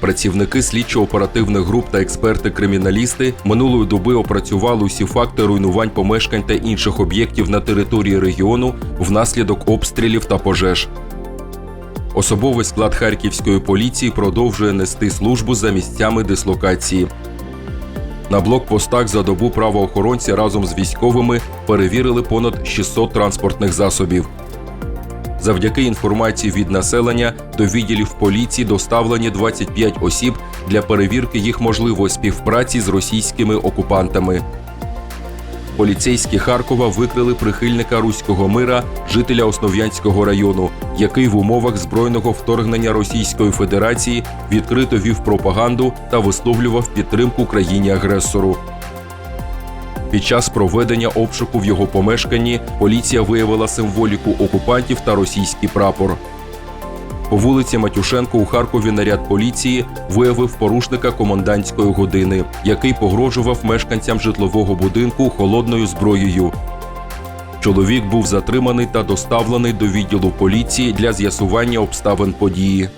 Працівники слідчо-оперативних груп та експерти-криміналісти минулої доби опрацювали усі факти руйнувань помешкань та інших об'єктів на території регіону внаслідок обстрілів та пожеж. Особовий склад харківської поліції продовжує нести службу за місцями дислокації. На блокпостах за добу правоохоронці разом з військовими перевірили понад 600 транспортних засобів. Завдяки інформації від населення до відділів поліції доставлені 25 осіб для перевірки їх можливої співпраці з російськими окупантами. Поліцейські Харкова викрили прихильника руського мира, жителя Основ'янського району, який в умовах збройного вторгнення Російської Федерації відкрито вів пропаганду та висловлював підтримку країні-агресору. Під час проведення обшуку в його помешканні поліція виявила символіку окупантів та російський прапор. По вулиці Матюшенко у Харкові наряд поліції виявив порушника комендантської години, який погрожував мешканцям житлового будинку холодною зброєю. Чоловік був затриманий та доставлений до відділу поліції для з'ясування обставин події.